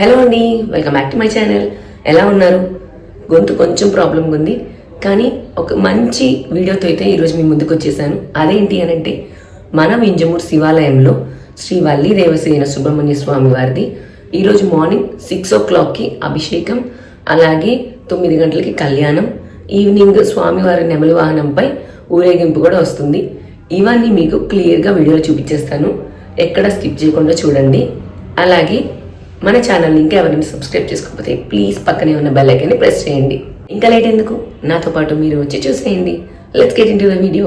Hello అండి welcome back to my channel. ఎలా ఉన్నారు? గొంతు కొంచెం ప్రాబ్లం ఉంది కానీ ఒక మంచి వీడియోతో అయితే ఈరోజు మీ ముందుకు వచ్చేసాను. అదేంటి అని అంటే మన వింజమూరు శివాలయంలో శ్రీ వల్లి దేవసేన సుబ్రహ్మణ్య స్వామి వారిది ఈరోజు మార్నింగ్ సిక్స్ ఓ క్లాక్కి అభిషేకం అలాగే తొమ్మిది గంటలకి కళ్యాణం ఈవినింగ్ స్వామివారి నెమలి వాహనంపై ఊరేగింపు కూడా వస్తుంది. ఇవన్నీ మీకు క్లియర్గా వీడియోలో చూపించేస్తాను. ఎక్కడ స్కిప్ చేయకుండా చూడండి. అలాగే మన ఛానల్ ఇంకా ఎవరైనా సబ్స్క్రైబ్ చేసుకోకపోతే ప్లీజ్ పక్కనే ఉన్న బెల్ ఐకాన్ని ప్రెస్ చేయండి. ఇంకా లేట్ ఎందుకు? నాతో పాటు మీరు వచ్చి చూసేయండి. Let's get in to the video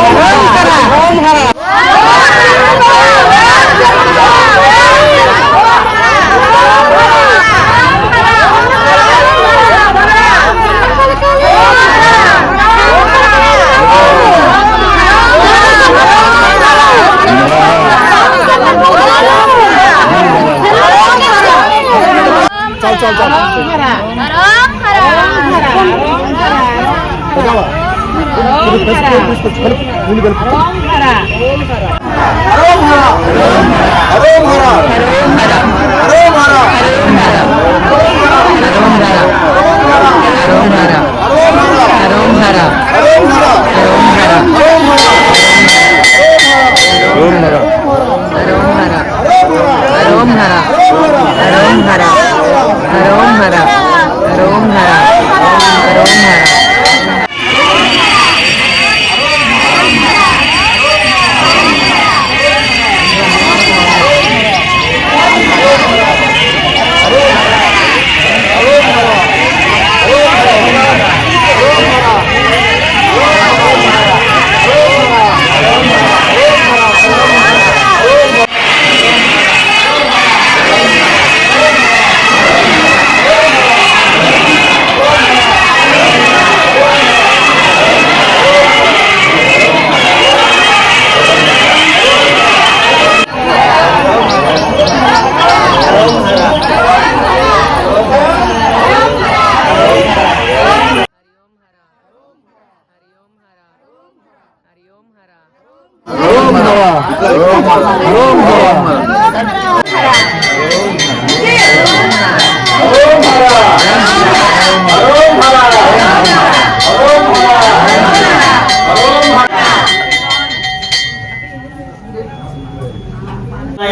हरा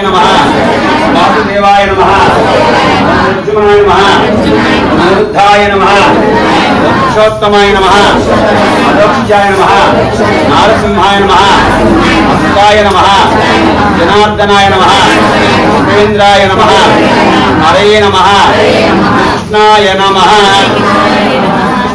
సీలు వాసుదేవాయ నమ. అర్జునాయ నమ. అనిరుద్ధాయ నమ. పురుషోత్తమాయ నమ. అదోక్షాయ నమ. నారసింహాయ నమ. అసుతాయ నమ. జనార్దనాయ నమ. ఉపేంద్రాయ నమ. హరే నమ. కృష్ణాయ నమ.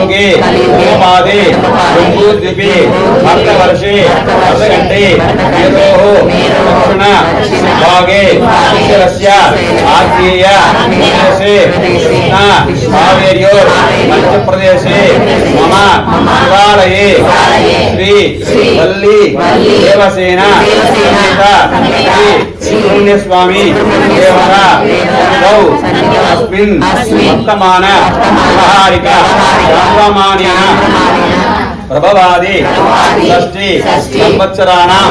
కలియుగే గోపాదే జంబూద్వీపే భక్తవర్షే వర్షగంటే మేరోః దక్షిణ భాగే ఈశ్వరస్య ఆగ్నేయ ప్రదేశే కృష్ణ కావేర్యోర్ మధ్యప్రదేశే మమ శివాలయే శ్రీ వల్లి దేవసేన సమేత శ్రీ సుబ్రహ్మణ్యస్వామి దేవత అస్మిన్ వర్తమాన వ్యవహారిక 知道吗你还 ప్రభవాది షష్ఠి సంవత్సరాణం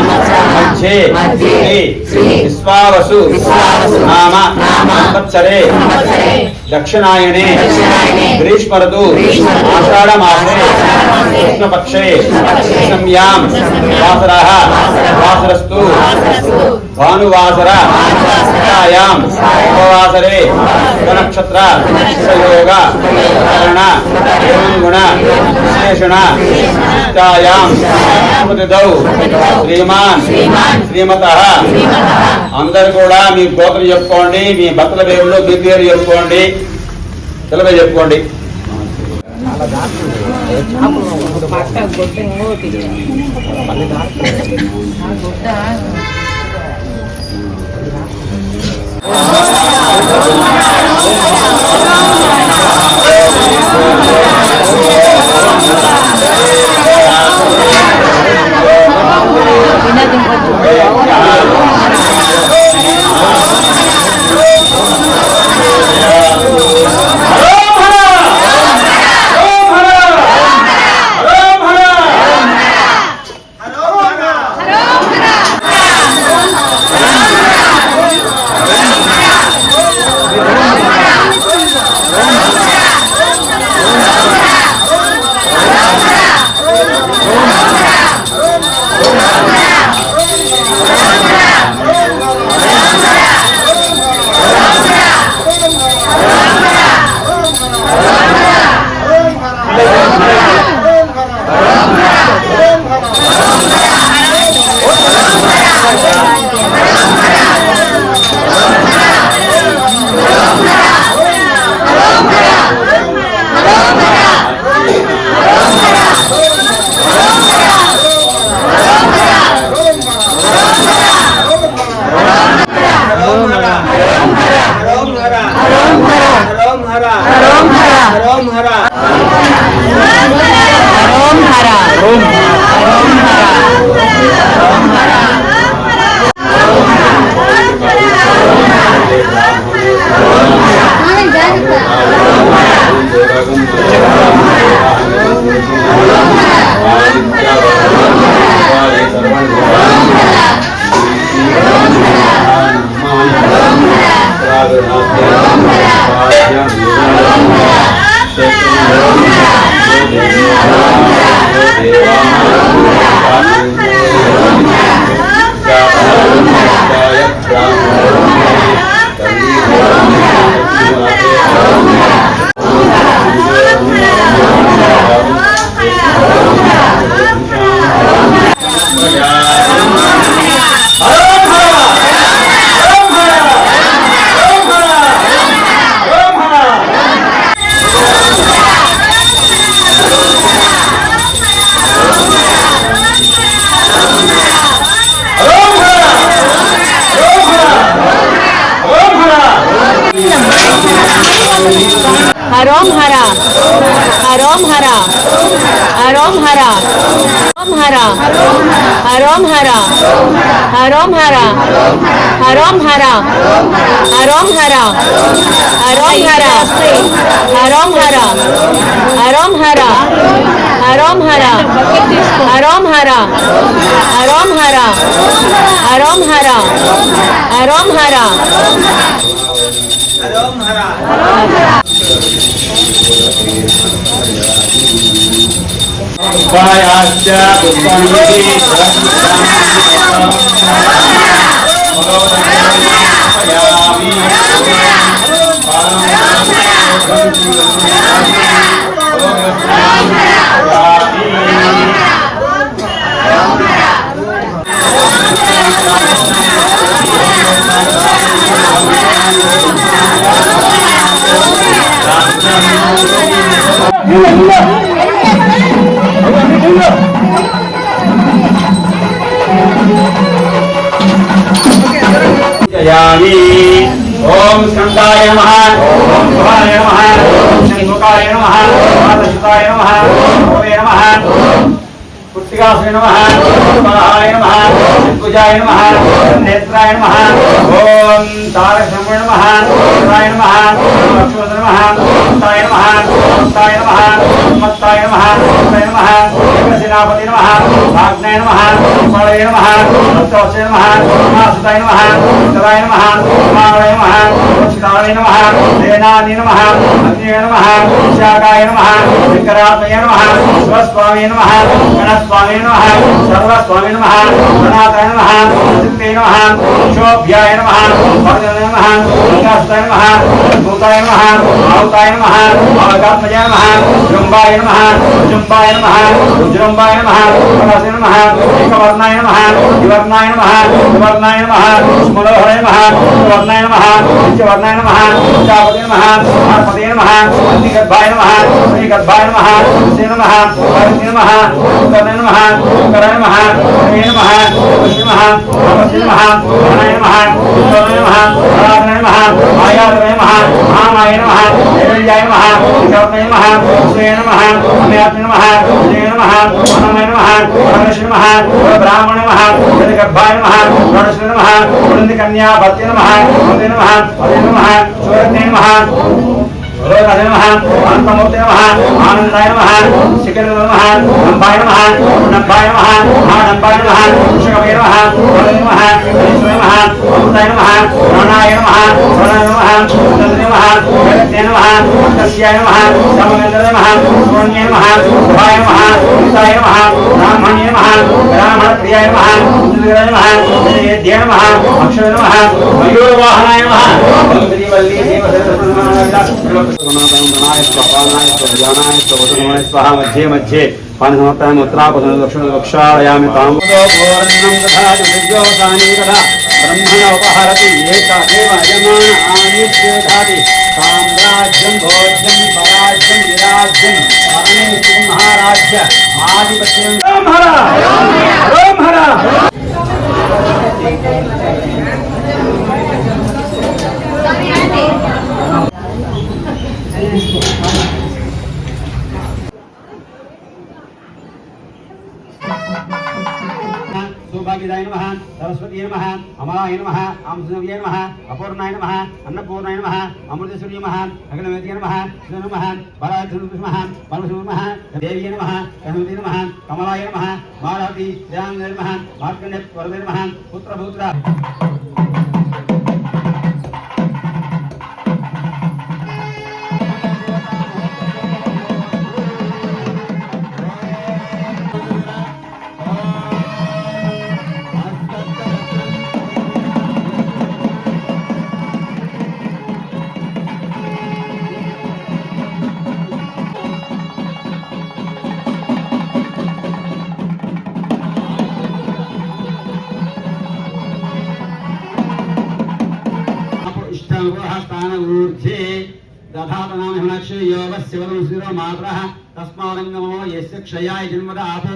మధ్యే శ్రీ విశ్వావసు నామ సంవత్సరే దక్షిణాయనే గ్రీష్మరతు ఆషాఢమాసే కృష్ణపక్షే దశమ్యాం వాసరः వాసరస్తు భానువాసర ఛాయాం ఉపవాసరే నక్షత్ర సయోగ కరణ గుణ విశేషణ శ్రీమాన్ శ్రీమత. అందరు కూడా మీ గోత్రం చెప్పుకోండి మీ భక్తుల పేర్లు మీ పేరు చెప్పుకోండి. పిల్లలు చెప్పుకోండి. Yeah. হরম হরা হরম হরা হরম হরা হরম হরা হরম হরা হরম হরা হরম হরা হরম হরা হরম হরা হরম হরা হরম হরা হরম হরা হরম হরা হরম হরা হরম হরা হরম হরা Oh, जयामि ओम स्कंदाय नमः ओम शिवाय नमः ओम शंकुकाय नमः ओम मातशुकाय नमः ओम भवे नमः ओम पुत्रिकासुय नमः बाहाय नमः पूजाय नमः, नेत्राय नमः, ओम तारकश्रमण नमः ताय नमः लक्ष्मण नमः ताय नमः ताय नमः, मत्ताय नमः ताय नमः सेनापति नमः भाग्नाय नमः फलाय नमः सत्तवचय नमः मासुताय नमः कराय नमः मावय नमः चिताय नमः सेनानि नमः, अग्नय नमः शाकाय नमः शंकरात्मय नमः स्वस्वामी नमः गणस्व శివస్వామి నమః. గణస్వామి నమః. సర్వస్వామి నమః. గణాతాయ नमः। ओम शोभ्याय नमः। ओम भगवाय नमः। ओम काष्ठाय नमः। ओम भूताय नमः। भावताय नमः। भावकात्मजाय नमः। जुम्बाय नमः। जुम्बाय नमः। जुम्बाय नमः। प्रकाशाय नमः। एकवर्णाय नमः। द्विवर्णाय नमः। त्रिवर्णाय नमः। स्मरोहराय नमः। त्रिवर्णाय नमः। पंचवर्णाय नमः। चापदे नमः। आत्मदे नमः। अंतिगर्भाय नमः। श्रीगर्भाय नमः। से नमः। परमे नमः। उत्तरे नमः। कराय नमः। नमः। नमः। नमः। నమః ప్రణాయ నమః ఉత్తరాయ నమః ఆరాధనాయ నమః ఆయాతనాయ నమః మహామాయ నమః దేవ్యాయ నమః వికర్ణాయ నమః శ్రీ నమః అమయాత్మ నమః విజయ నమః అన్నమయ నమః పరమేశ్వర నమః బ్రాహ్మణ నమః గర్భాయ నమః నమః కన్యా భక్తి నమః భక్తి నమః అదే నమః నమః రోగదే నమః అనంతమూర్తి నమః ఆనందాయ నమః శిఖర నమః నంబాయ నమః నంబాయ నమః మహానంబాయ నమః వృషభయ నమః వరద నమః ఈశ్వర నమః అమృతాయ నమః ప్రాణాయ నమః ప్రాణాయ నమః చంద్ర నమః జగత్తే నమః తస్యాయ నమః సమవేంద్ర నమః సువర్ణ్య శుభాయ బ్రాహ్మణ్య బ్రాహ్మణ ప్రియాయ అక్షర మయూరవాహనాయ स्वाहा मध्ये मध्ये पानी समाप्त है मुद्रा प्रक्षायामि ताम उपहरति एकादेव हयमान आयुष्येधाति साम्राज्यं भोज्यं पराज्यं సౌభాగ్యదాయ నమ సరస్వతీ నమ అమలాయ నమ ఆంసనవ్య నమ అపూర్ణాయ నమ అన్నపూర్ణాయ నమ అమృతేశ్వరీ నమ అగ్నవేద్య నమ నమ బలాధృ నమ పరమశివ నమ దేవీ నమ కనుమతి నమ కమలాయ నమ మాలవతి శ్రీరామ నమ మార్కండే వరదే నమ పుత్రభూత్ర ఇష్టాస్థానూర్ధ్వే దధాతనామ హిమనక్షయో వస్యవదం శిరో మాత్ర తస్మారంగమో ఎస్ క్షయాయ జన్మద ఆపో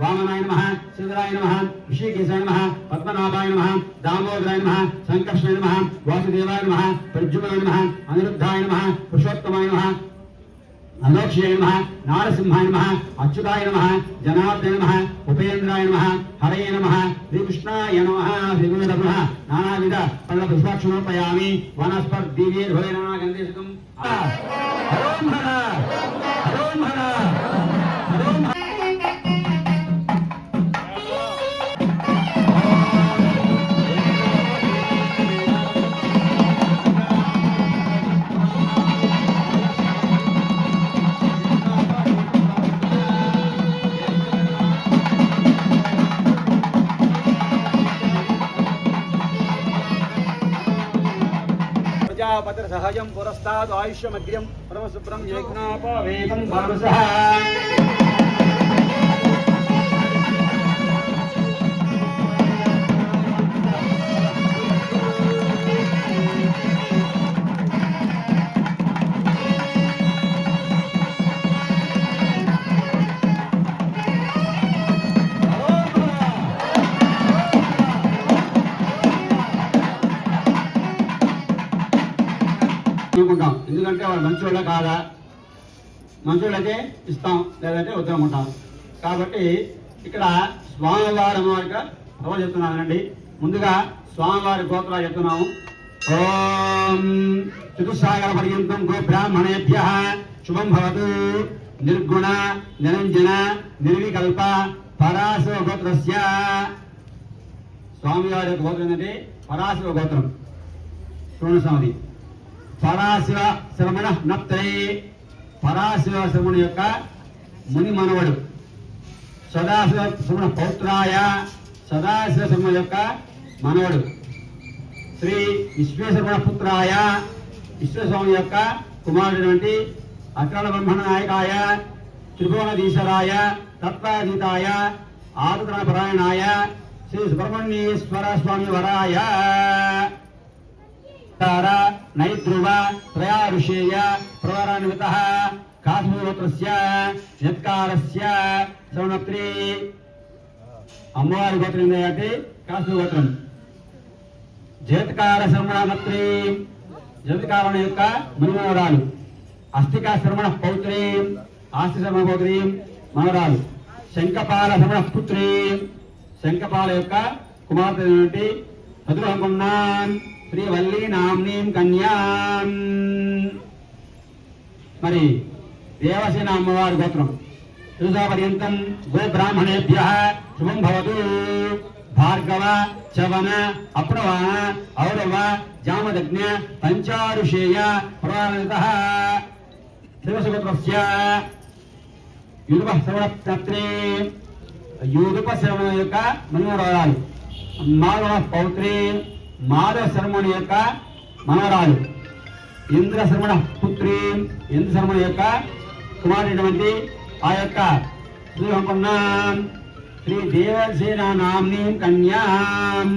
వామనాయ నమ శ్రీధరాయ నమ ఋషికేశాయ నమ పద్మనాభాయ నమ దామోదరాయ నమ సంకర్షణ నమ వాసుదేవాయ నమ ప్రజ్వలాయ నమ అనిరుద్ధాయ నమ పురుషోత్తమాయ నమ అలోక్ష్యాయ నమ నారసింహాయ నమ అచ్యుతాయ నమ జనార్దన నమ ఉపేంద్రాయ నమ హరయ నమ శ్రీకృష్ణాయ నమ శ్రీగుణ నమ నానావిధ పళ్ళ పుష్పాక్షమోపయామి వనస్పర్దివీర్భైరనాగంధేశకం హరోం గంధేశకం హరోం ప్రజాపతి ఆయుష్యమగ్ర్యం పరమశుభ్రం యజ్ఞాపవేదం యజ్ఞోపవేదం ఉంటే వాళ్ళు మంచోళ్ళ కాదా? మంచోళ్ళకే ఇస్తాం లేదంటే వద్దనుకుంటాం కాబట్టి ఇక్కడ స్వామివారి యొక్క సభ చెప్తున్నానండి ముందుగా స్వామివారి గోత్రాలు చెప్తున్నాము. ఓం చతుస్సాగర పర్యంతం గో బ్రాహ్మణేభ్య శుభం భవతు. నిర్గుణ నిరంజన నిర్వికల్ప పరాశివ గోత్రస్య. స్వామివారి యొక్క గోత్రం ఏంటంటే పరాశివ గోత్రం. చూడండి స్వామి. పరాశివ శ్రమణ నత్రే పరాశివ శ్రమణ యొక్క ముని మనవడు. సదాశివ శ్రమణ పౌత్రాయ సదాశివ శ్రమణ యొక్క మనవడు. శ్రీ విశ్వేశ్వరమణ పుత్రాయ విశ్వస్వామి యొక్క కుమారుడైనటువంటి అఖిల బ్రహ్మణ నాయకాయ త్రిభువనధీశరాయ తత్వాధీతాయ ఆరుద్రపరాయణాయ శ్రీ సుబ్రహ్మణ్యేశ్వర స్వామి వరాయ తార నైద్రువ త్రయా ఋషేయ ప్రవరాన్విత కాశ్మీరోత్రస్య యత్కారస్య శ్రవణత్రి అమ్మవారి గోత్రం ఏంటంటే కాశ్మీర గోత్రం. జేతకార శ్రవణత్రి జేతకారణ యొక్క మునిమనవరాలు అస్థికా శ్రవణ పౌత్రి ఆస్తి శ్రవణ పౌత్రి మనవరాలు. శంఖపాల శ్రవణ పుత్రి. శంఖపాల యొక్క కుమార్తె అయినటువంటి చతురహంకున్నాం శ్రీవల్లి నామ్నీం కన్యా. మరి దేవసేన అమ్మవారి గోత్రం. తులసా పర్యంతం గో శుభం భవతు. భార్గవ చవన అప్రవ ఔరవ జామదగ్న పంచారుషేయ ప్రవాణిత శివసుగోత్రస్య యుదుప శ్రవణత్రే యూదుప శ్రవణ యొక్క మనోరాలు. మానవ పౌత్రీ మాధవ శర్మణి యొక్క మనవరాలు. ఇంద్ర శర్మణ పుత్రి ఇంద్ర శర్మణ యొక్క కుమారుడైనటువంటి ఆ యొక్క శ్రీ దేవసేన నామ్ని కన్యాం.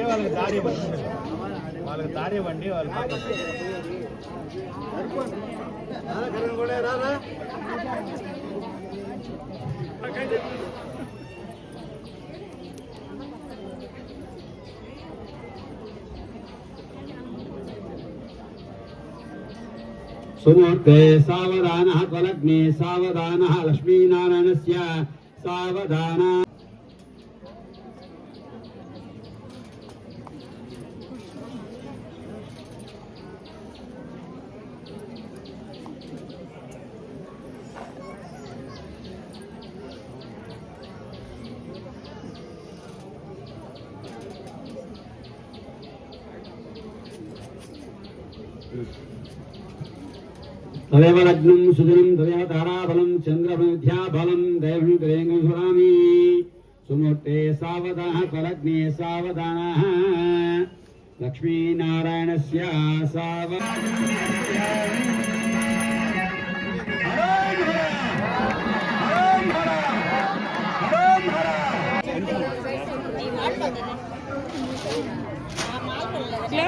మా పోయే వాళ్ళకి దారి ఇవ్వండి వాళ్ళకి దారి ఇవ్వండి వాళ్ళు పక్కన सुमूर्ते सावधानः त्वलग्ने सावधानः लक्ष्मीनारायणस्य सावधान तदेव लग्नम् सुदिनम् तदेव ताराबलम् चन्द्रमध्याबलम् देवम् त्रेङ्गम् सुरामि सुमूर्ते सावधाः स्वलग्ने सावधानः लक्ष्मीनारायणस्य साव Claro.